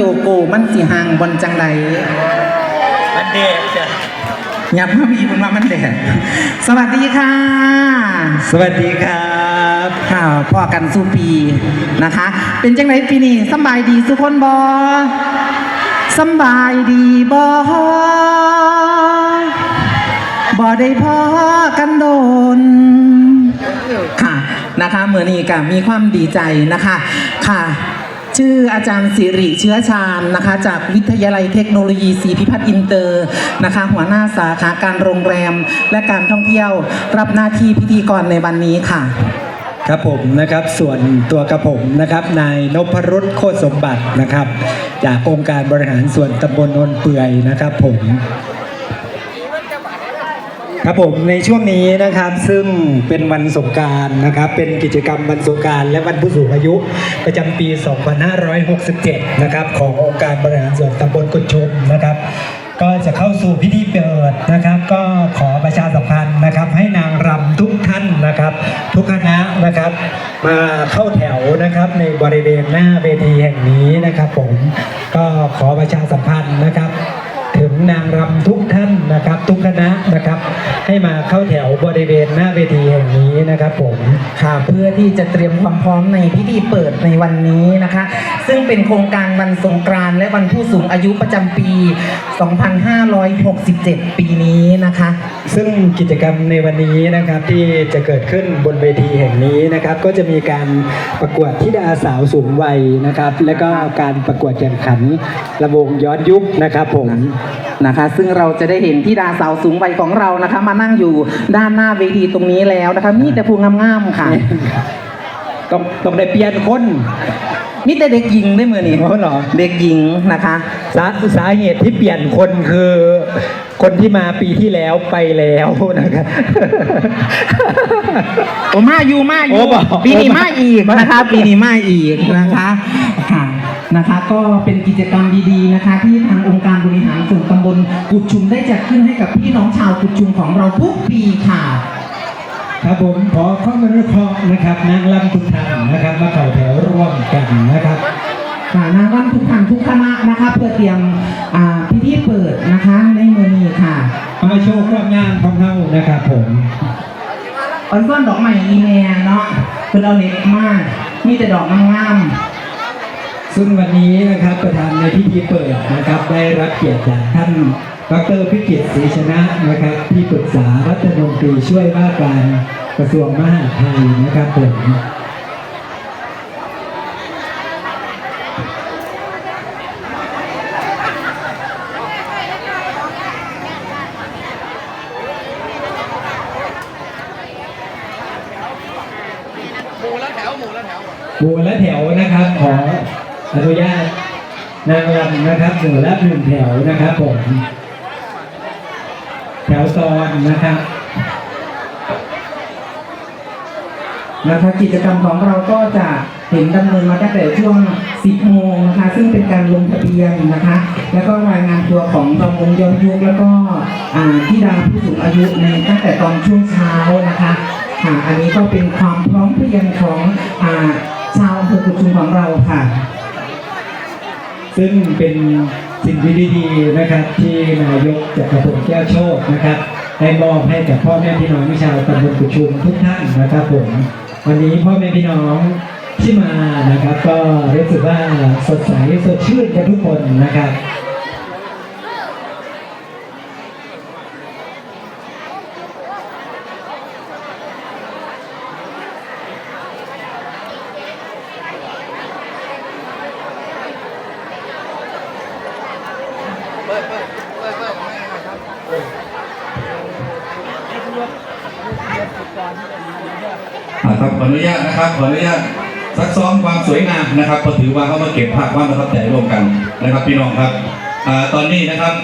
โจโกมันสิห่างบนจังใดมันเด็กจ้ะหยับมาพี่ผมว่ามันแดดสวัสดีค่ะ สวัสดีครับค่ะพ่อกันสุปีนะคะ เป็นจังไรปีนี้สำบายดีสุคนบอสำบายดีบอบอได้พ่อกันโดนค่ะนะคะเมื่อนี้ก็มีความดีใจนะคะค่ะ ชื่ออาจารย์สิริเชื้อชาญนะคะ จากวิทยาลัยเทคโนโลยีศรีพิพัฒน์อินเตอร์นะคะ หัวหน้าสาขาการโรงแรม และการท่องเที่ยวรับหน้าที่พิธีกรในวันนี้ค่ะ ครับผมนะครับส่วนตัวกระผมนะครับนายนพรุษโคตรสมบัตินะครับ จากองค์การบริหารส่วนตำบลนนเปื่อยนะครับผม ครับผมในช่วงนี้นะครับซึ่งเป็นวันสงการนะครับเป็นกิจกรรมวันสงการและวันผู้สูงอายุ ประจำปี 2567 นะครับขององค์การบริหารส่วนตำบลกุดชุมนะครับ ก็จะเข้าสู่พิธีเปิดนะครับ ก็ขอประชาสัมพันธ์นะครับ ให้นางรำทุกท่านนะครับ ทุกคณะนะครับ มาเข้าแถวนะครับในบริเวณหน้าเวทีแห่งนี้นะครับ ผมก็ขอประชาสัมพันธ์นะครับ นางรำทุกท่านนะครับ ทุกคณะนะครับ ให้มาเข้าแถวบริเวณหน้าเวทีแห่งนี้นะครับผม ค่ะเพื่อที่จะเตรียมความพร้อมในพิธีเปิดในวันนี้นะคะ ซึ่งเป็นโครงการวันสงกรานต์และวันผู้สูงอายุประจำปี 2567 ปีนี้นะคะ ซึ่งกิจกรรมในวันนี้นะครับที่จะเกิดขึ้นบนเวทีแห่งนี้นะครับ ก็จะมีการประกวดธิดาสาวสูงวัยนะครับ และก็การประกวดแข่งขันระวงย้อนยุคนะครับผม นะคะ ซึ่งเราจะได้เห็นที่ดาสาวสูงวัยของเรานะคะ มานั่งอยู่ด้านหน้าเวทีตรงนี้แล้วนะคะ มีแต่ผู้งามๆค่ะ ต้องต้องได้เปลี่ยนคนมีแต่เด็กหญิงได้เมื่อนี้อ๋อเหรอเด็กหญิงนะคะสาสาเหตุที่เปลี่ยนคนคือคนที่มาปีที่แล้วไปแล้วนะครับโอ้มาอยู่มาอโอ้ยู่บอกปีนี้โอ้มาอีกนะคะ ปีนี้มาอีกนะคะค่ะ นะคะ ก็เป็นกิจกรรมดีๆนะคะ ที่ทางองค์การบริหารส่วนตำบลกุดชุมได้จัดขึ้นให้กับพี่น้องชาวกุดชุมของเราทุกปีค่ะ ครับผมขอข้อมูลวิเคราะห์นะครับนางลำทุกท่านนะครับมาเข่าแถวร่วมกันนะครับค่ะนางรำทุกท่านทุกคณะนะคะเพื่อเตรียมอ่าพิธีเปิดนะคะในมือนี้ค่ะมาโชว์ความงามของเฮานะครับผมออนซ่อนดอกใหม่อีเมียเนาะคือเราเล็กมาก มีแต่ดอกงาม ซึ่งวันนี้นะครับประธานในพิธีเปิดนะครับได้รับเกียรติจากท่านดรพิกิตศรีชนะนะครับที่ปรึกษารัฐมนตรีช่วยว่าการกระทรวงมหาดไทยนะครับผม หมู่ละแถวนะครับ ขอ อนุญาตนางรำนะครับหมู่ละหนึ่งแถวนะครับผม แถวตอนนะครับนะคะกิจกรรมของเราก็จะเห็นดำเนินมาตั้งแต่ช่วง 10 โมงนะคะ ซึ่งเป็นการลงทะเบียนนะคะ แล้วก็รายงานตัวของรำวงย้อนยุคแล้วก็ที่ดาผู้สูงอายุในตั้งแต่ตอนช่วงเช้านะคะค่ะอันนี้ก็เป็นความพร้อมเพรียงของอชาวอำเภอกุดชุมของเราค่ะ ซึ่งเป็นสิ่งดีๆนะครับ ที่นายกจักรพงศ์แก้วโชคนะครับ ได้มอบให้กับพ่อแม่พี่น้องชาวตำบลกุชุมทุกท่านนะครับผมวันนี้พ่อแม่พี่น้องที่มานะครับ ก็รู้สึกว่าสดใสสดชื่นกันทุกคนนะครับ ครับขออนุญาตนะครับขออนุญาตซักซ้อมความสวยงามนะครับก็ถือว่าเขามาเก็บภาพความประทับใจร่วมกันนะครับ พี่น้องครับตอนนี้นะครับ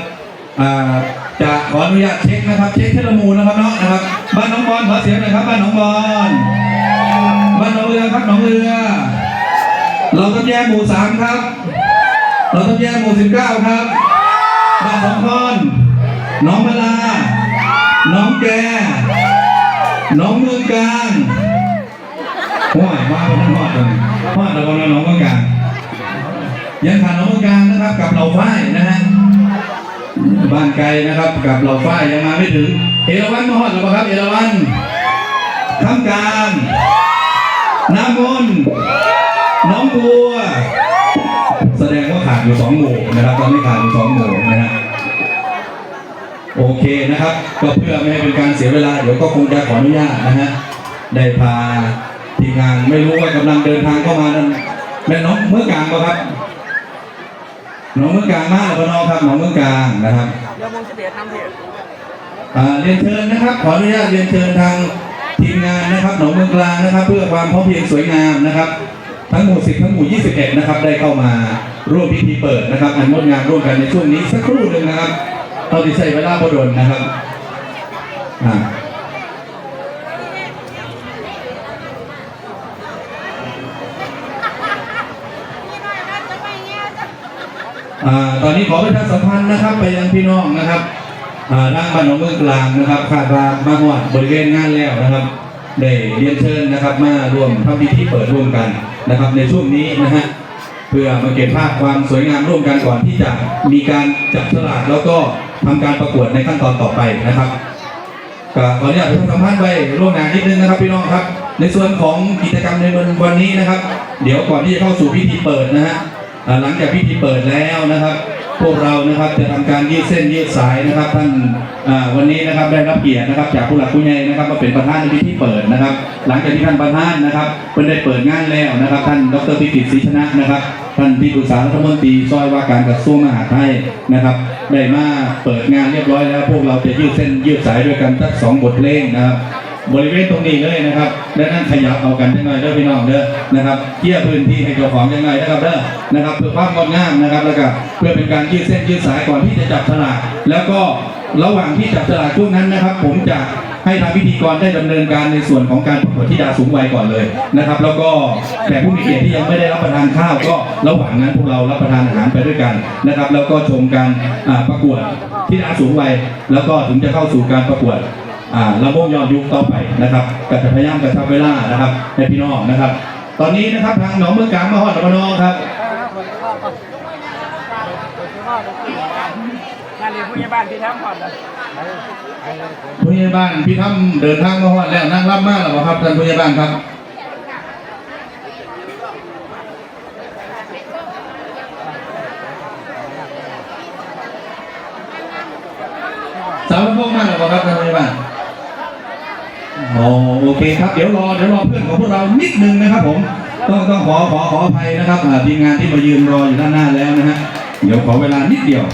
จะขออนุญาตเช็คนะครับ เช็คเทลมูลนะครับเนาะนะครับบ้านหน้องบอลขอเสียงหน่อยครับบ้านหน้องบอลบ้านหนองเรือครับหนองเรือ เราต้องแยกหมู่สามครับ เราต้องแยกหมู่สิบเก้าครับบ้านสองคอนน้องมะลา น้องแก น้องเมืองกลาง วยมาเป็นทอดเลยทอดแล้วก็น้องเมืองกางยังขาดน้องเมืองกางนะครับกับเหล่าฝ้ายนะฮะบ้านไกลนะครับกับเหล่าฝ้ายยังมาไม่ถึง เอราวันมาฮอดหรือเปล่าครับ เอราวันข้ามกางน้ำมนต์น้องบัวแสดงว่าขาดอยู่สองหมู่นะครับตอนนี้ขาดอยู่สองหมู่นะฮะโอเคนะครับ ก็เพื่อไม่ให้เป็นการเสียเวลา เดี๋ยวก็คงจะขออนุญาตนะฮะได้พา ทีมงานไม่รู้ว่ากำลังเดินทางเข้ามานั้นแม่น้องเมื่อกลางป่ะครับน้องเมื่อกลางมากหรือเปล่าน้องครับน้องเมื่อกลางนะครับเดี๋ยวมงสิบเอ็ดนำเพจอ่าเรียนเชิญนะครับ ขออนุญาตเรียนเชิญทางทีมงานนะครับหนองเมืองกลางนะครับ เพื่อความพร้อมเพรียงสวยงามนะครับ ทั้งหมู่10ทั้งหมู่21นะครับ ได้เข้ามาร่วมพิธีเปิดนะครับอันงดงามร่วมกันในช่วงนี้สักครู่หนึ่งนะครับเราที่ใช้เวลาพอดนนะครับอ่าอ่า ตอนนี้ขอประชาสัมพันธ์นะครับไปยังพี่น้องนะครับอ่าทางบ้านหนองเมืองกลางนะครับคาดว่ามาหอดบริเวณงานแล้วนะครับได้เรียนเชิญนะครับมาร่วมทำพิธีเปิดร่วมกันนะครับ ในช่วงนี้นะฮะเพื่อมาเก็บภาพความสวยงามร่วมกันก่อนที่จะมีการจับฉลากแล้วก็ทำการประกวดในขั้นตอนต่อไปนะครับก็ขออนุญาตประชาสัมพันธ์ไว้ร่วมงานนิดนึงนะครับพี่น้องครับ ในส่วนของกิจกรรมในวันนี้นะครับ เดี๋ยวก่อนที่จะเข้าสู่พิธีเปิดนะฮะ หลังจากพิธีเปิดแล้วนะครับ พวกเรานะครับจะทำการยืดเส้นยืดสายนะครับ ท่านวันนี้นะครับได้รับเกียรตินะครับ จากผู้หลักผู้ใหญ่นะครับมาเป็นประธานในพิธีเปิดนะครับ หลังจากที่ท่านประธานนะครับเพิ่นได้เปิดงานแล้วนะครับ ท่านดรพิกิตศรีชนะนะครับท่านที่ปรึกษารัฐมนตรีซอยว่าการกระทรวงมหาดไทยนะครับ ได้มาเปิดงานเรียบร้อยแล้ว พวกเราจะยืดเส้นยืดสายด้วยกันสักสองบทเพลงนะครับ บริเวณตรงนี้เลยนะครับและนั่นขยับเอากันจังหน่อยเด้อพี่น้องเด้อนะครับเกี่ยพื้นที่ให้เจ้าของจังหน่อยนะครับเด้อนะครับเพื่อความงดงามนะครับแล้วก็เพื่อเป็นการยืดเส้นยืดสายก่อนที่จะจับฉลากแล้วก็ระหว่างที่จับฉลากช่วงนั้นนะครับ ผมจะให้ทางพิธีกรได้ดำเนินการในส่วนของการประกวดธิดาสูงวัยก่อนเลยนะครับ แล้วก็แขกผู้มีเกียรติที่ยังไม่ได้รับประทานข้าวก็ระหว่างนั้นพวกเรารับประทานอาหารไปด้วยกันนะครับ แล้วก็ชมการประกวดธิดาสูงวัยแล้วก็ถึงจะเข้าสู่การประกวด อ่าระบบย้อนยุคต่อไปนะครับก็จะพยายามกระชับเวลานะครับให้พี่น้องนะครับ ตอนนี้นะครับทางหนองเมืองกลางมาฮอดระนองครับงานเรียนผู้ใหญ่บ้านที่ทำก่อนนะผู้ใหญ่บ้านพี่ทํเดินทางมาฮอดแล้วนั่งรับมาแล้วบ่ครับท่านผู้ใหญ่บ้านครับสาวลำโพงมาแล้วบ่ครับท่านผู้ใหญ่บ้านโอ้โอ เคครับเดี๋ยวรอเดี๋ยวรอเพื่อนของพวกเรานิดนึงนะครับ ผมต้องต้องขอขอขออภัยนะครับทีมงานที่มายืนรออยู่ด้านหน้าแล้วนะฮะเดี๋ยวขอเวลานิดเดียว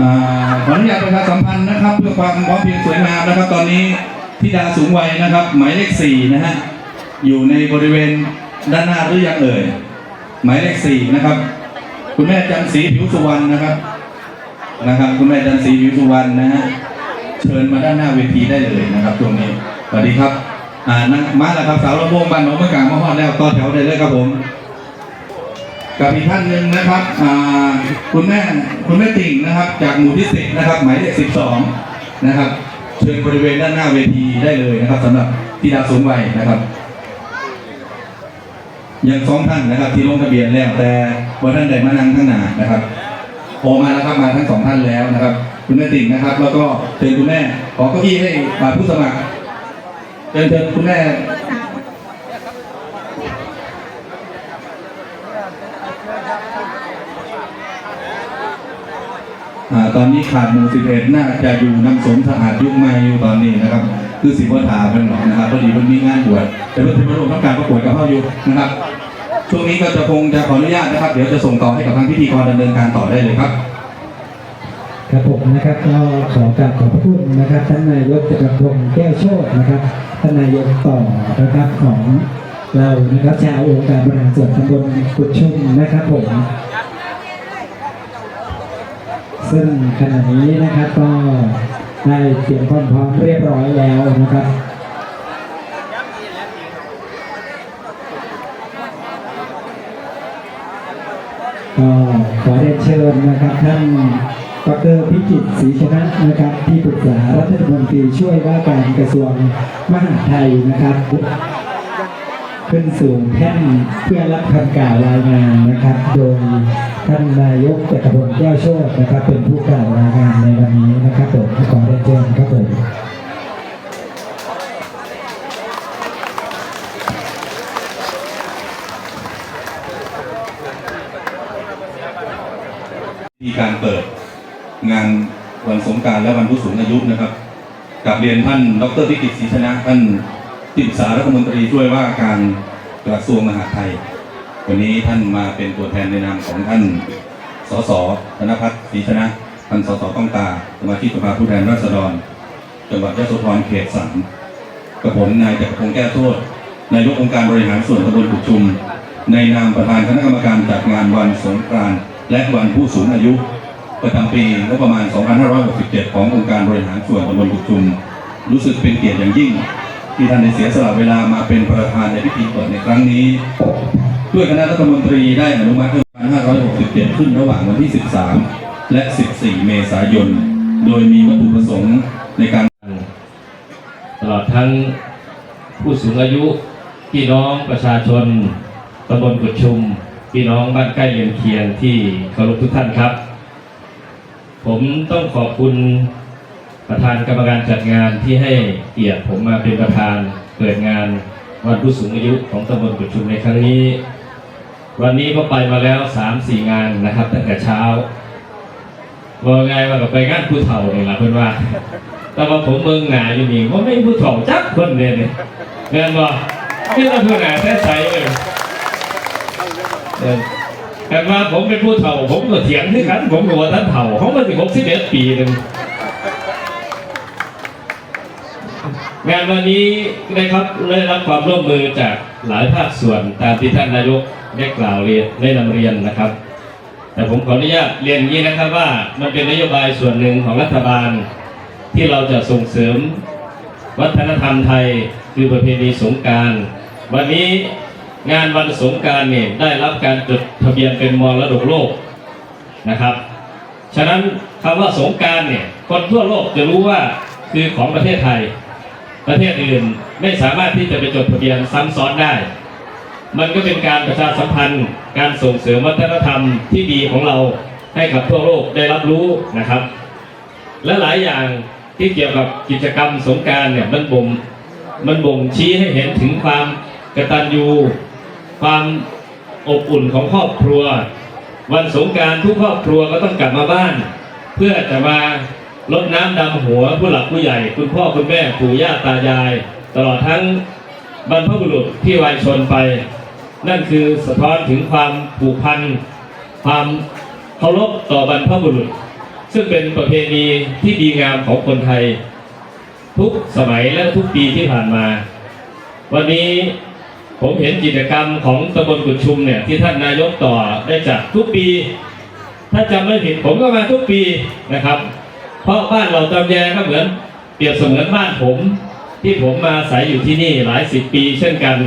อ่าขออนุญาตประชาสัมพันธ์นะครับเพื่อความพร้อมเพียงสวยงามนะครับ ตอนนี้ธิดาสูงวัยนะครับ หมายเลขสี่นะฮะอยู่ในบริเวณด้านหน้าหรือยังเอ่ยหมายเลขสี่นะครับ คุณแม่จันศรีผิวสุวรรณนะครับ นะครับ คุณแม่จันศรีผิสุวรรณนะฮะเชิญมาด้านหน้าเวทีได้เลยนะครับตรงนี้สวัสดีครับอ่านั่งมาแล้วครับสาวระโบงบ้านหนองมะกางมาฮอดแล้วต่อแถวได้เลยครับผมกับอีกท่านหนึ่งนะครับอ่าคุณแม่คุณแม่ติ่งนะครับ จากหมู่ที่สิบนะครับ หมายเลขสิบสองนะครับ เชิญบริเวณด้านหน้าเวทีได้เลยนะครับสำหรับที่ดาสูงวัยนะครับยังสองท่านนะครับ ที่ลงทะเบียนแล้วแต่วันท่านใดมานั่งข้างหน้านะครับ โอมาแล้วครับมาทั้งสองท่านแล้วนะครับ คุณแม่ติ่งนะครับ แล้วก็เชิญคุณแม่ขอเก้าอี้ให้อ่าผู้สมัครเชิญเชิญคุณแม่อตอนนี้ขาดหมู่สิบเอ็ดน่าจะอยู่น้ำสมสะอาดยุคใหม่อยู่ตอนนี้นะครับ คือสิบวัฒาเป็นหรอกนะครับพอดีมันมีงานบวชแต่เพื่อนที่มาร่วมทำการประกวดกับเขาอยู่นะครับ ช่วงนี้ก็จะคงจะขออนุญาตนะครับ เดี๋ยวจะส่งต่อให้กับทางพิธีกรดำเนินการต่อได้เลยครับ ครับผมนะครับก็ขอกราบขอบพระคุณนะครับท่านนายกจักรพงศ์แก้วโชตนะครับท่านนายกต่อนะครับของเรานะครับชาวองค์การบริหารส่วนตำบลกุดชุมนะครับผมซึ่งขณะนี้นะครับก็ได้เตรียมความพร้อมเรียบร้อยแล้วนะครับ ก็ขอเรียนเชิญนะครับท่านดรพิจิตรศรีชนะนะครับที่ปรึกษารัฐมนตรีช่วยว่าการกระทรวงมหาดไทยนะครับ ขึ้นสู่แท่นเพื่อรับคำกล่าวรายงานนะครับ โดยท่านนายกจักรพลแก้วโชตินะครับ เป็นผู้กล่าวรายงานในวันนี้นะครับผมขอเรียนเชิญครับผม มีการเปิดงานวันสงการและวันผู้สูงอายุนะครับกลับเรียนท่านดรพิกิตศรีชนะท่านที่ปรึกษารัฐมนตรีช่วยว่าการกระทรวงมหาดไทย วันนี้ท่านมาเป็นตัวแทนในนามของท่านสสธนพัฒน์ศรีชนะท่านสสต้องตาสมาชิกสภาผู้แทนราษฎร จังหวัดยะโสธรเขตสามกับผมนายจักรพงศ์แก้วโทษนายกองค์การบริหารส่วนตำบลกุดชุม ในนามประธานคณะกรรมการจัดงานวันสงกรานต์ และวันผู้สูงอายุประจำปีงบประมาณ 2567 ขององค์การบริหารส่วนตำบลกุดชุม รู้สึกเป็นเกียรติอย่างยิ่ง ที่ท่านได้เสียสละเวลามาเป็นประธานในพิธีเปิดในครั้งนี้ ด้วยคณะรัฐมนตรีได้อนุมัติให้2567 ขึ้นระหว่างวันที่ 13 และ 14 เมษายน โดยมีวัตถุประสงค์ในการตลอดทั้งผู้สูงอายุพี่น้องประชาชนตำบลกุดชุม พี่น้องบ้านใกล้เรือนเคียงที่เคารพทุกท่านครับ ผมต้องขอบคุณประธานกรรมการจัดงานที่ให้เกียรติผมมาเป็นประธานเปิดงานวันผู้สูงอายุของตำบลกุดชุมในครั้งนี้ วันนี้ก็ไปมาแล้วสามสี่งานนะครับตั้งแต่เช้าว่าไงว่ากับไปงานผู้เฒ่าเนี่ยละเพื่อนว่า แต่ว่าผมเบิ่งหนาอยู่นี่ว่าไม่ผู้ถ่องจักคนเลยเนี่ยเงินบ่ไม่ต้องผู้หนาแท้ใสเลย แต่ว่าผมเป็นผู้เฒ่า ผมก็เถียงที่กัน ผมก็ว่าท่านเฒ่าเขามาถึงหกสิบเอ็ดปีหนึ่งงานวันนี้ได้ครับได้รับความร่วมมือจากหลายภาคส่วนตามที่ท่านนายกได้กล่าวเรียนได้นำเรียนนะครับ แต่ผมขออนุญาตเรียนอย่างนี้นะครับว่ามันเป็นนโยบายส่วนหนึ่งของรัฐบาล ที่เราจะส่งเสริม วัฒนธรรมไทยคือประเพณีสงการ วันนี้ งานวันสงการเนี่ยได้รับการจดทะเบียนเป็นมรดกโลกนะครับ ฉะนั้นคำว่าสงการเนี่ยคนทั่วโลกจะรู้ว่าคือของประเทศไทย ประเทศอื่นไม่สามารถที่จะไปจดทะเบียนซ้ำซ้อนได้ มันก็เป็นการประชาสัมพันธ์ การส่งเสริมวัฒนธรรมที่ดีของเราให้กับทั่วโลกได้รับรู้นะครับ และหลายอย่างที่เกี่ยวกับกิจกรรมสงการเนี่ยมันบ่งมันบ่งชี้ให้เห็นถึงความกตัญญู ความอบอุ่นของครอบครัว วันสงการทุกครอบครัวก็ต้องกลับมาบ้าน เพื่อจะมารดน้ำดำหัวผู้หลักผู้ใหญ่ คุณพ่อคุณแม่ปู่ย่าตายาย ตลอดทั้งบรรพบุรุษที่วัยชนไป นั่นคือสะท้อนถึงความผูกพัน ความเคารพต่อบรรพบุรุษ ซึ่งเป็นประเพณีที่ดีงามของคนไทย ทุกสมัยและทุกปีที่ผ่านมา วันนี้ ผมเห็นกิจกรรมของตำบลกุดชุมเนี่ยที่ท่านนายกต่อได้จัดทุกปี ถ้าจำไม่ผิดผมก็มาทุกปีนะครับ เพราะบ้านเราตำแยก็เหมือนเปรียบเสมือนบ้านผม ที่ผมมาอาศัยอยู่ที่นี่หลายสิบปีเช่นกัน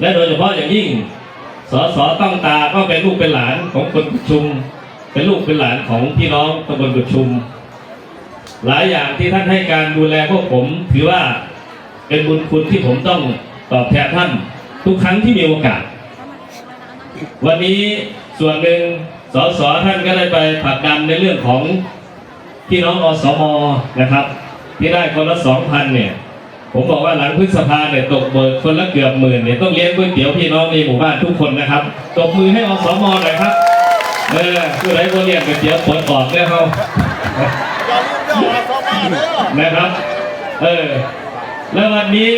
และโดยเฉพาะอย่างยิ่งสสต้องตาก็เป็นลูกเป็นหลานของคนกุดชุม เป็นลูกเป็นหลานของพี่น้องตำบลกุดชุม หลายอย่างที่ท่านให้การดูแลพวกผมถือว่าเป็นบุญคุณที่ผมต้อง ตอบแทนท่านทุกครั้งที่มีโอกาส วันนี้ส่วนหนึ่งสสท่านก็ได้ไปผลักดันในเรื่องของพี่น้องอสมนะครับ ที่ได้คนละสองพันเนี่ยผมบอกว่าหลังพฤษภาเนี่ยตกเบิกคนละเกือบหมื่นเนี่ยต้องเลี้ยงก๋วยเตี๋ยวพี่น้องในหมู่บ้านทุกคนนะครับตบมือให้อสมหน่อยครับเออผู้ใดบ่เลี้ยงก๋วยเตี๋ยวปวดออกเนี่ยเขานะครับ เออ แล้ววันนี้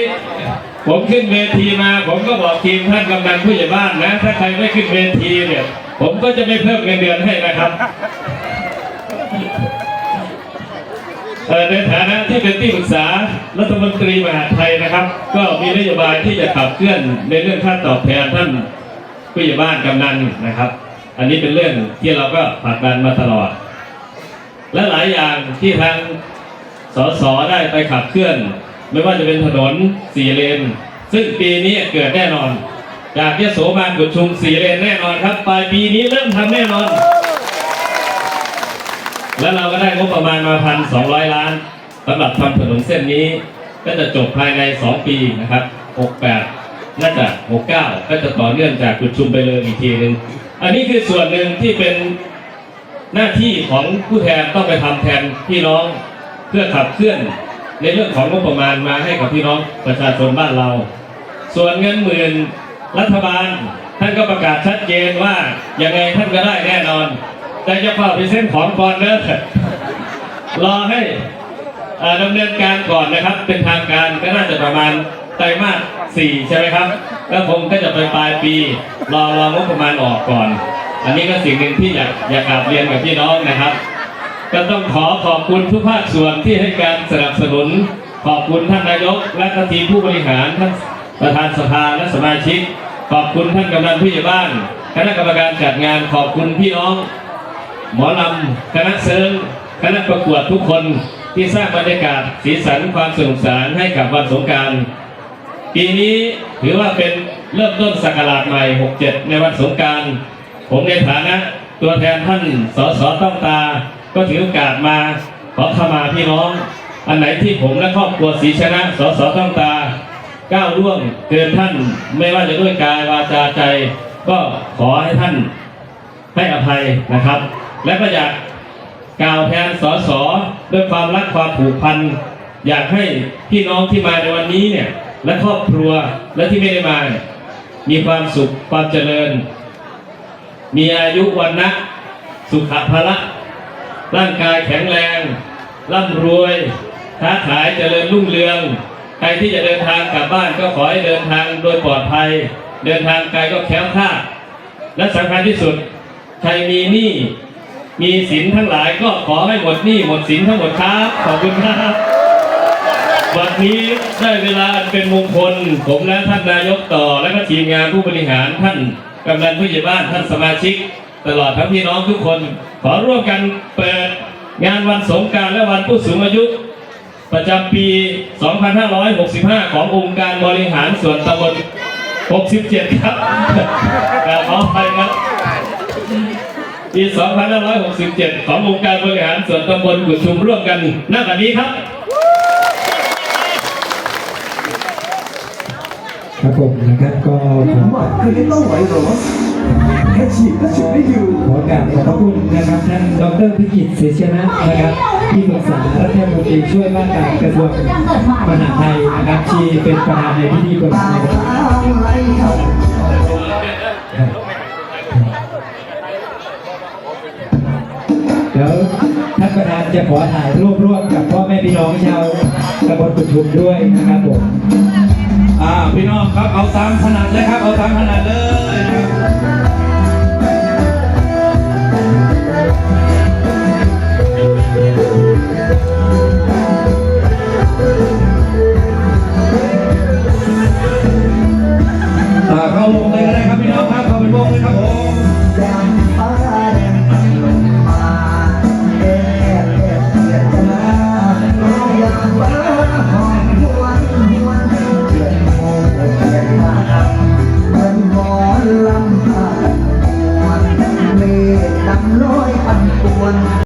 ผมขึ้นเวทีมา ผมก็บอกทีมท่านกำนันผู้ใหญ่บ้านนะ ถ้าใครไม่ขึ้นเวทีเนี่ย ผมก็จะไม่เพิ่มเงินเดือนให้นะครับในฐานะที่เป็นที่ปรึกษารัฐมนตรีมหาไทยนะครับ ก็มีนโยบายที่จะขับเคลื่อนในเรื่องค่าตอบแทนท่านผู้ใหญ่บ้านกำนันนะครับ อันนี้เป็นเรื่องที่เราก็ผลักดันมาตลอด และหลายอย่างที่ทางสสได้ไปขับเคลื่อน ไม่ว่าจะเป็นถนนสี่เลน ซึ่งปีนี้เกิดแน่นอน จากยโสมานกุดชุมสี่เลนแน่นอนครับปลายปีนี้เริ่มทำแน่นอน แล้วเราก็ได้งบประมาณมาพันสองร้อยล้านสำหรับทำถนนเส้นนี้ ก็จะจบภายใน 2 ปีนะครับ 68 น่าจะ 69 ก็จะต่อเนื่องจากจุดชุมไปเลยอีกทีหนึ่งอันนี้คือส่วนหนึ่งที่เป็นหน้าที่ของผู้แทนต้องไปทำแทนพี่น้องเพื่อขับเคลื่อน ในเรื่องของงบประมาณมาให้กับพี่น้องประชาชนบ้านเรา ส่วนเงินหมื่นรัฐบาล ท่านก็ประกาศชัดเจนว่ายังไงท่านก็ได้แน่นอน แต่จะเฝ้าไปเส้นของก่อนเด้อรอให้ดำเนินการก่อนนะครับ เป็นทางการก็น่าจะประมาณไตรมาสสี่ใช่ไหมครับ แล้วผมก็จะไปปลายปีรอรองบประมาณออกก่อน อันนี้ก็สิ่งหนึ่งที่อยากอยากกราบเรียนกับพี่น้องนะครับ ก็ต้องขอขอบคุณทุกภาคส่วนที่ให้การสนับสนุน ขอบคุณท่านนายก และทีมผู้บริหารท่านประธานสภาและสมาชิก ขอบคุณท่านกำนันผู้ใหญ่บ้าน คณะกรรมการจัดงานขอบคุณพี่น้อง หมอลำคณะเสริงคณะประกวดทุกคนที่สร้างบรรยากาศสีสันความสนุกสนานให้กับวันสงการปีนี้ถือว่าเป็นเริ่มต้นศักราชใหม่ 67 ในวันสงการผมในฐานะตัวแทนท่านสสต้องตา ก็ถือโอกาสมาขอขมาพี่น้อง อันไหนที่ผมและครอบครัวศรีชนะสสต้องตา ก้าวล่วงเกินท่านไม่ว่าจะด้วยกายวาจาใจ ก็ขอให้ท่านให้อภัยนะครับ และก็อยากกล่าวแทนสสด้วยความรักความผูกพัน อยากให้พี่น้องที่มาในวันนี้เนี่ยและครอบครัวและที่ไม่ได้มามีความสุขความเจริญ มีอายุวันนะสุขภาละ ร่างกายแข็งแรง ร่ำรวยค้าขายเจริญรุ่งเรือง ใครที่จะเดินทางกลับบ้านก็ขอให้เดินทางโดยปลอดภัย เดินทางไกลก็แคล้วคลาและสำคัญที่สุด ใครมีหนี้มีสินทั้งหลายก็ขอให้หมดหนี้หมดสินทั้งหมดครับขอบคุณครับวันนี้ได้เวลาอันเป็นมงคล ผมและท่านนายกต่อ และก็ทีมงานผู้บริหารท่านกำนันผู้ใหญ่บ้านท่านสมาชิก ตลอดทั้งพี่น้องทุกคน ขอร่วมกันเปิดงานวันสงกรารและวันผู้สูงอายุ ประจำปี 2565 ขององค์การบริหารส่วนตำบล 67 ครับกราบขออภัยครับปี 2567 ขององค์การบริหารส่วนตำบลกุดชุมร่วมกันณบัดนี้ครับครับผมนะครับก็ขอหมัดคือไม่ต้องไหวหรอ แค่ฉีดก็ฉุดไม่อยู่ขอกราบขอบพระคุณนะครับท่านดรพิจิตรเสชนะนะครับที่ปรึกษารัฐมนตรีช่วยว่าการกระทรวงมหาดไทยนะครับที่เป็นประธานในพิธีเปิดงานในวันนี้อะไรรับเดี๋ยวท่านประธานจะขอถ่ายรูปร่วมกับพ่อแม่พี่น้องชาวตำบลกุชุมด้วยนะครับผมอ่าพี่น้องครับเอาตามถนัดเลยครับเอาตามถนัดเลย